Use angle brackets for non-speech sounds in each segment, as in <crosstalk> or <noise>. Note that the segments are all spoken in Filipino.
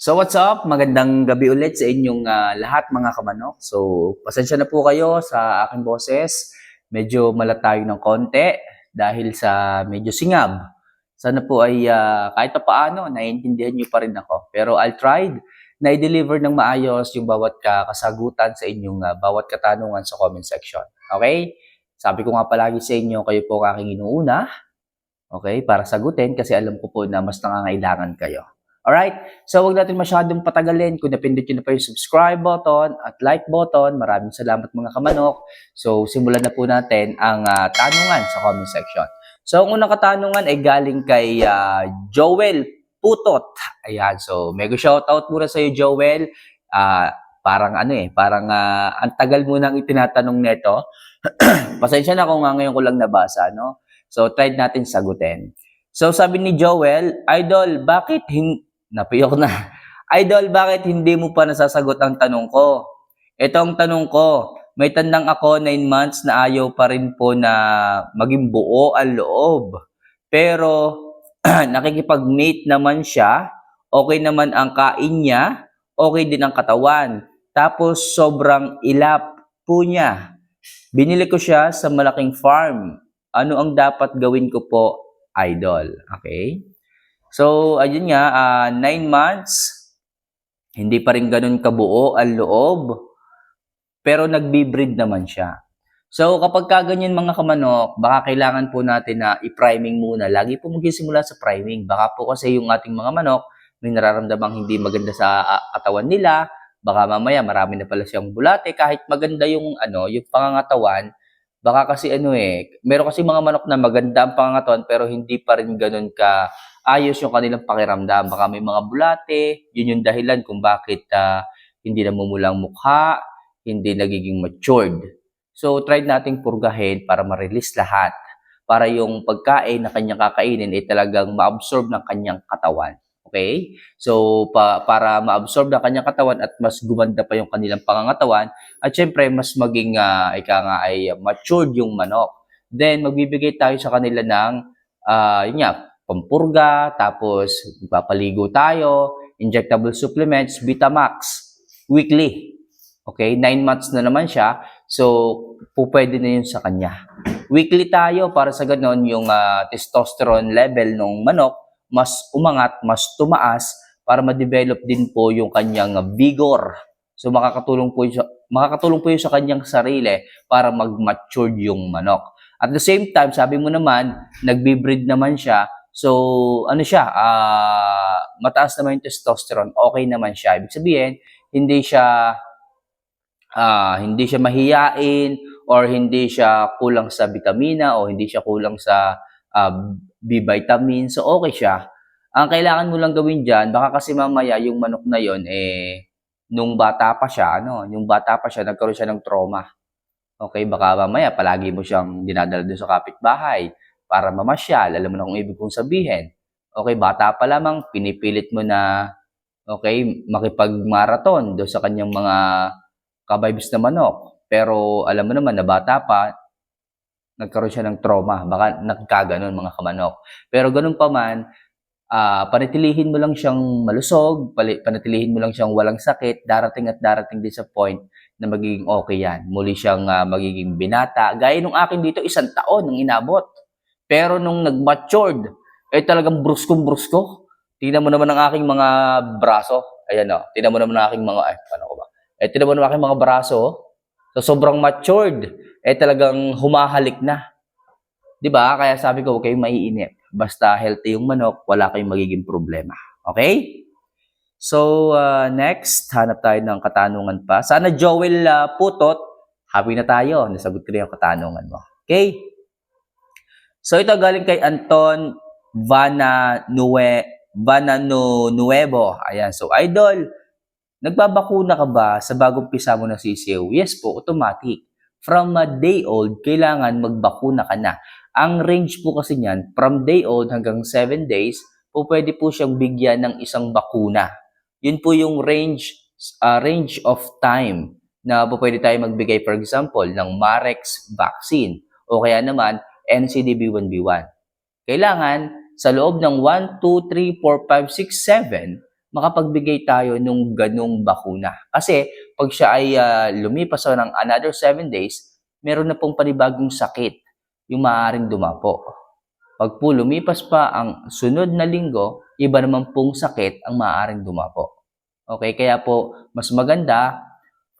So what's up? Magandang gabi ulit sa inyong ah, lahat mga kamanok. So pasensya na po kayo sa aking boses. Medyo malat tayo ng konti dahil sa medyo singab. Sana po ay ah, kahit pa paano naiintindihan niyo pa rin ako. Pero I'll try na i-deliver ng maayos yung bawat ka- kasagutan sa inyong ah, bawat katanungan sa comment section. Okay? Sabi ko nga palagi sa inyo, kayo po ang aking inuuna. Okay? Para sagutin kasi alam ko po na mas nangangailangan kayo. Alright? So, huwag natin masyadong patagalin. Kung napindot nyo na pa yung subscribe button at like button, maraming salamat mga kamanok. So, simulan na po natin ang ah, tanungan sa comment section. So, ang unang katanungan ay galing kay ah, Joel Putot. Ayan, so mega shoutout muna sa iyo Joel. Ah, parang ano eh, parang ah, ang tagal mo nang itinatanong nito. <clears throat> Pasensya na kung nga ngayon ko lang nabasa, no? So, try natin sagutin. So, sabi ni Joel, Idol, bakit hin... Napiyok na. <laughs> Idol, bakit hindi mo pa nasasagot ang tanong ko? Ito ang tanong ko. May tandang ako 9 months na ayaw pa rin po na maging buo ang loob. Pero <clears throat> nakikipag-mate naman siya, okay naman ang kain niya, okay din ang katawan. Tapos sobrang ilap po niya. Binili ko siya sa malaking farm. Ano ang dapat gawin ko po, idol? Okay? So, ayun nga, ah, nine months, hindi pa rin ganun kabuo ang loob, pero nagbi-breed naman siya. So, kapag ka ganyan mga kamanok, baka kailangan po natin na i-priming muna. Lagi po magsisimula sa priming. Baka po kasi yung ating mga manok, may nararamdamang hindi maganda sa katawan nila. Baka mamaya marami na pala siyang bulate. Kahit maganda yung, ano, yung pangangatawan, baka kasi ano eh, meron kasi mga manok na maganda ang pangangatawan pero hindi pa rin ganun ka ayos yung kanilang pakiramdam. Baka may mga bulate, yun yung dahilan kung bakit ah, hindi namumulang mukha, hindi nagiging matured. So, try nating purgahin para ma-release lahat. Para yung pagkain na kanyang kakainin ay talagang ma-absorb ng kanyang katawan. Okay? So, pa, para ma-absorb ng kanyang katawan at mas gumanda pa yung kanilang pangangatawan, at syempre, mas maging, ah, ika nga, ay matured yung manok. Then, magbibigay tayo sa kanila ng, ah, yun nga, pampurga, tapos papaligo tayo, injectable supplements, Vitamax, weekly. Okay, 9 months na naman siya, so po pwede na yun sa kanya. Weekly tayo para sa ganon yung ah, testosterone level ng manok mas umangat, mas tumaas para ma-develop din po yung kanyang vigor. So makakatulong po yun sa, makakatulong po yun sa kanyang sarili para mag-mature yung manok. At the same time, sabi mo naman, nagbi-breed naman siya. So, ano siya, ah mataas naman yung testosterone, okay naman siya. Ibig sabihin, hindi siya ah hindi siya mahiyain or hindi siya kulang sa vitamina o hindi siya kulang sa ah, B vitamin. So, okay siya. Ang kailangan mo lang gawin diyan, baka kasi mamaya yung manok na yon eh nung bata pa siya, ano, yung bata pa siya nagkaroon siya ng trauma. Okay, baka mamaya palagi mo siyang dinadala doon sa kapitbahay para mamasyal, alam mo na kung ibig kong sabihin. Okay, bata pa lamang, pinipilit mo na, okay, makipag-marathon doon sa kanyang mga kabibes na manok. Pero alam mo naman na bata pa, nagkaroon siya ng trauma, baka nagkaganon mga kamanok. Pero ganun pa man, ah panatilihin mo lang siyang malusog, panatilihin mo lang siyang walang sakit, darating at darating din sa point na magiging okay yan. Muli siyang ah, magiging binata. Gaya nung akin dito, isang taon nung inabot. Pero nung nag-matured, eh talagang bruskong-brusko. Tingnan mo naman ang aking mga braso. Ayan o. Tingnan mo naman ang aking mga, ay, paano ko ba? Eh, tingnan mo naman ang aking mga braso. oh. So, sobrang matured. Eh, talagang humahalik na. 'Di ba? Kaya sabi ko, kayong maiinip. Basta healthy yung manok, wala kayong magiging problema. Okay? So, uh, next, hanap tayo ng katanungan pa. Sana Joel uh, Putot, happy na tayo. Nasagot ko na yung katanungan mo. Okay? So, ito galing kay Anton Vana Nue Vana Nu- Nuevo. Ayan. So, idol, nagbabakuna ka ba sa bagong pisa mo ng sisiw? Yes po, automatic. From a day old, kailangan magbakuna ka na. Ang range po kasi niyan, from day old hanggang 7 days, po pwede po siyang bigyan ng isang bakuna. Yun po yung range ah, range of time na po pwede tayo magbigay for example ng Marex vaccine o kaya naman NCDB1B1. Kailangan sa loob ng 1, 2, 3, 4, 5, 6, makapagbigay tayo nung ganong bakuna. Kasi pag siya ay ah, lumipas pa ng another 7 days, meron na pong panibagong sakit yung maaaring dumapo. Pag po lumipas pa ang sunod na linggo, iba naman pong sakit ang maaaring dumapo. Okay, kaya po mas maganda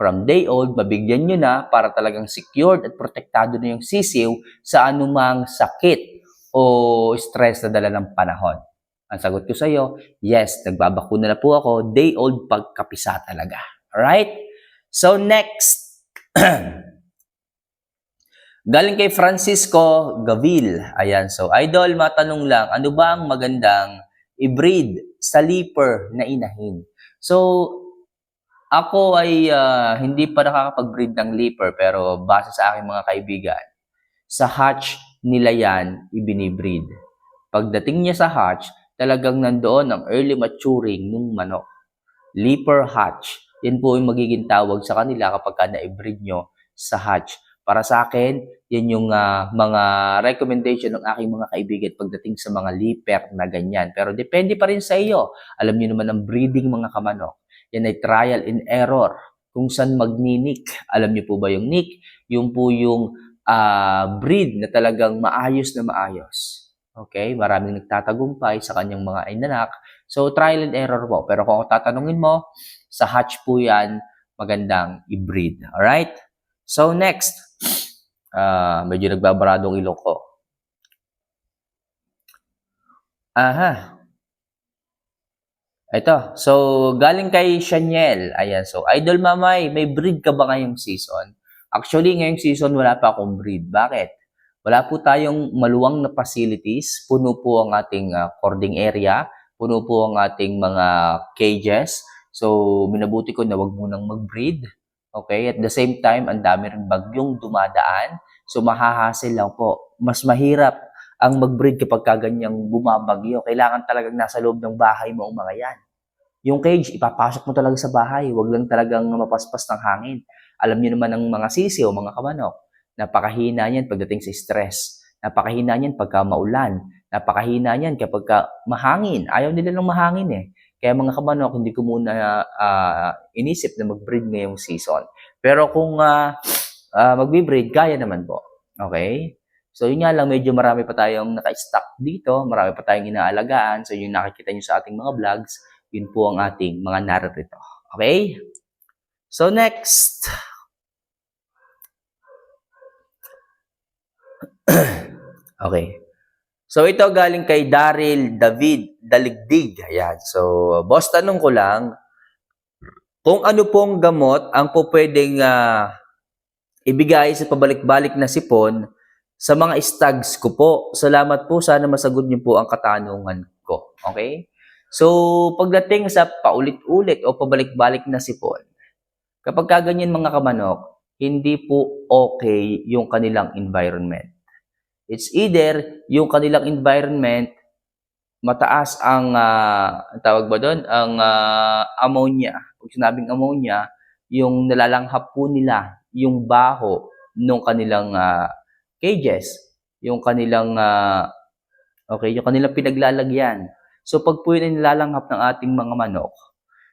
from day old, mabigyan nyo na para talagang secured at protektado na yung sisiw sa anumang sakit o stress na dala ng panahon. Ang sagot ko sa iyo, yes, nagbabakuna na po ako, day old pagkapisa talaga. Alright? So next, <clears throat> galing kay Francisco Gavil. Ayan, so idol, matanong lang, ano ba ang magandang i-breed sa leaper na inahin? So, ako ay ah, hindi pa nakakapag-breed ng leaper pero base sa aking mga kaibigan, sa hatch nila yan ibinibreed. Pagdating niya sa hatch, talagang nandoon ang early maturing ng manok. Leaper hatch. Yan po yung magiging tawag sa kanila kapag ka na-breed nyo sa hatch. Para sa akin, yan yung ah, mga recommendation ng aking mga kaibigan pagdating sa mga leaper na ganyan. Pero depende pa rin sa iyo. Alam niyo naman ang breeding mga kamanok. Yan ay trial and error. Kung saan magninik. Alam niyo po ba yung nick? Yung po yung ah, breed na talagang maayos na maayos. Okay? Maraming nagtatagumpay sa kanyang mga inanak. So, trial and error po. Pero kung tatanungin mo, sa hatch po yan, magandang i-breed. Alright? So, next. Ah, medyo nagbabaradong ilong ko. Aha. Ito. So, galing kay Shaniel. Ayan. So, Idol Mamay, may breed ka ba ngayong season? Actually, ngayong season, wala pa akong breed. Bakit? Wala po tayong maluwang na facilities. Puno po ang ating ah, cording area. Puno po ang ating mga cages. So, minabuti ko na wag munang mag-breed. Okay? At the same time, ang dami rin bagyong dumadaan. So, mahahasil lang po. Mas mahirap ang mag-breed kapag ka ganyang bumabagyo. Kailangan talagang nasa loob ng bahay mo ang mga yan. Yung cage, ipapasok mo talaga sa bahay. Huwag lang talagang mapaspas ng hangin. Alam niyo naman ang mga sisi o mga kamanok. Napakahina niyan pagdating sa stress. Napakahina niyan pagka maulan. Napakahina niyan kapag ka mahangin. Ayaw nila ng mahangin eh. Kaya mga kamanok, hindi ko muna ah, inisip na mag-breed ngayong season. Pero kung uh, magbe-breed, kaya naman po. Okay? So yun nga lang, medyo marami pa tayong naka-stock dito, marami pa tayong inaalagaan. So yung nakikita nyo sa ating mga vlogs, yun po ang ating mga narito. Okay? So next. <clears throat> okay. So ito galing kay Daryl David Daligdig. Ayan. So, boss, tanong ko lang, kung ano pong gamot ang po pwedeng ah, ibigay sa pabalik-balik na sipon sa mga stags ko po. Salamat po. Sana masagot niyo po ang katanungan ko. Okay? So, pagdating sa paulit-ulit o pabalik-balik na sipon, kapag kaganyan mga kamanok, hindi po okay yung kanilang environment. It's either yung kanilang environment, mataas ang, ang tawag ba doon? Ang ah, ammonia. Pag sinabing ammonia, yung nalalanghap po nila, yung baho ng kanilang ah, cages, yung kanilang, ah, okay, yung kanilang pinaglalagyan. So, pag po yun nilalanghap ng ating mga manok,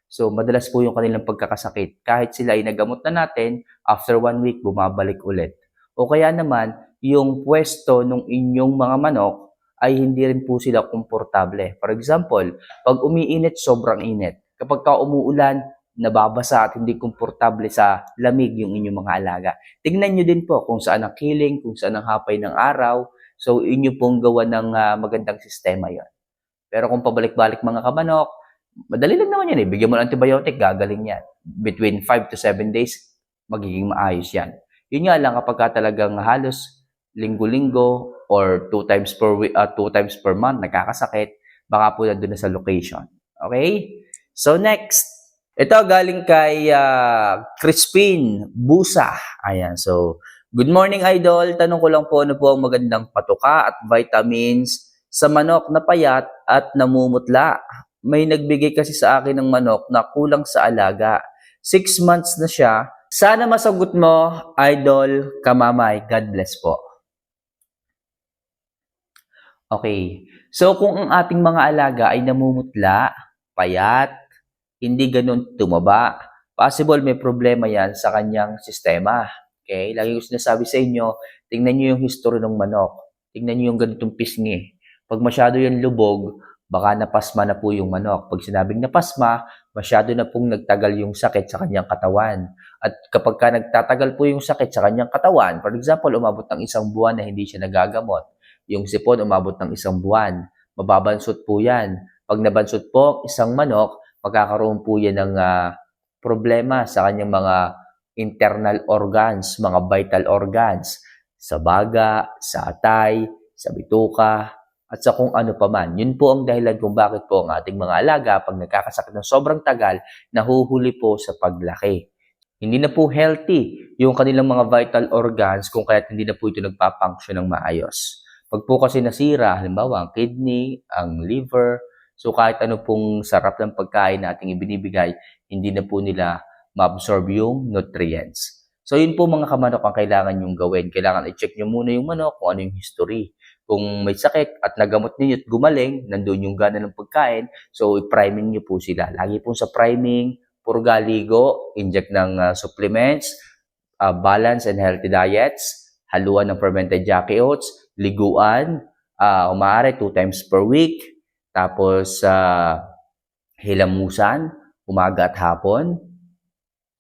so, madalas po yung kanilang pagkakasakit. Kahit sila ay nagamot na natin, after one week, bumabalik ulit. O kaya naman, yung pwesto ng inyong mga manok ay hindi rin po sila komportable. For example, pag umiinit, sobrang init. Kapag ka umuulan, nababasa at hindi komportable sa lamig yung inyong mga alaga. Tingnan nyo din po kung saan ang kiling, kung saan ang hapay ng araw. So, inyo pong gawa ng ah, magandang sistema yon. Pero kung pabalik-balik mga kamanok, madali lang naman yan eh. Bigyan mo ng antibiotic, gagaling yan. Between 5 to 7 days, magiging maayos yan. Yun nga lang kapag ka talagang halos linggo-linggo or two times per week, uh, two times per month nagkakasakit, baka po nandun na sa location. Okay? So next, ito galing kay uh, Crispin Busa. Ayan, so good morning idol. Tanong ko lang po ano po ang magandang patuka at vitamins sa manok na payat at namumutla. May nagbigay kasi sa akin ng manok na kulang sa alaga. Six months na siya. Sana masagot mo, idol, kamamay. God bless po. Okay. So, kung ang ating mga alaga ay namumutla, payat, hindi ganun tumaba. Possible may problema yan sa kanyang sistema. Okay? Lagi ko sinasabi sa inyo, tingnan nyo yung history ng manok. Tingnan nyo yung ganitong pisngi. Pag masyado yung lubog, baka napasma na po yung manok. Pag sinabing napasma, masyado na pong nagtagal yung sakit sa kanyang katawan. At kapag ka nagtatagal po yung sakit sa kanyang katawan, for example, umabot ng isang buwan na hindi siya nagagamot, yung sipon umabot ng isang buwan, mababansot po yan. Pag nabansot po isang manok, magkakaroon po yan ng ah, problema sa kanyang mga internal organs, mga vital organs, sa baga, sa atay, sa bituka, at sa kung ano pa man. Yun po ang dahilan kung bakit po ang ating mga alaga pag nagkakasakit ng sobrang tagal, nahuhuli po sa paglaki. Hindi na po healthy yung kanilang mga vital organs kung kaya't hindi na po ito nagpapunction ng maayos. Pag po kasi nasira, halimbawa ang kidney, ang liver, so kahit ano pong sarap ng pagkain na ating ibinibigay, hindi na po nila ma-absorb yung nutrients. So yun po mga kamanok ang kailangan yung gawin. Kailangan i-check nyo muna yung manok kung ano yung history. Kung may sakit at nagamot ninyo at gumaling, nandun yung gana ng pagkain, so i-priming nyo po sila. Lagi po sa priming, purga, ligo, inject ng ah, supplements, ah, balance and healthy diets, haluan ng fermented jackie oats, liguan, uh, umaari two times per week, tapos sa hilamusan, umaga at hapon,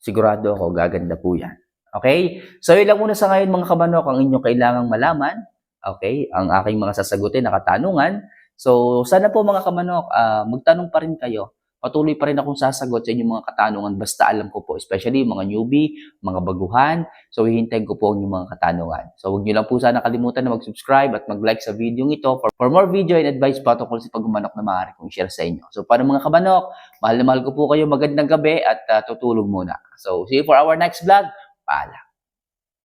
sigurado ako gaganda po yan. Okay? So yun lang muna sa ngayon mga kamanok ang inyong kailangang malaman. Okay? Ang aking mga sasagutin na katanungan. So sana po mga kamanok, ah, magtanong pa rin kayo. Patuloy pa rin akong sasagot sa inyong mga katanungan basta alam ko po, especially mga newbie, mga baguhan. So hihintayin ko po ang inyong mga katanungan. So huwag niyo lang po sana kalimutan na mag-subscribe at mag-like sa video ito for, for more video and advice patungkol sa pagmanok na maaari kong share sa inyo. So para mga kamanok, mahal na mahal ko po kayo, magandang gabi at ah, tutulog muna. So see you for our next vlog. Paalam.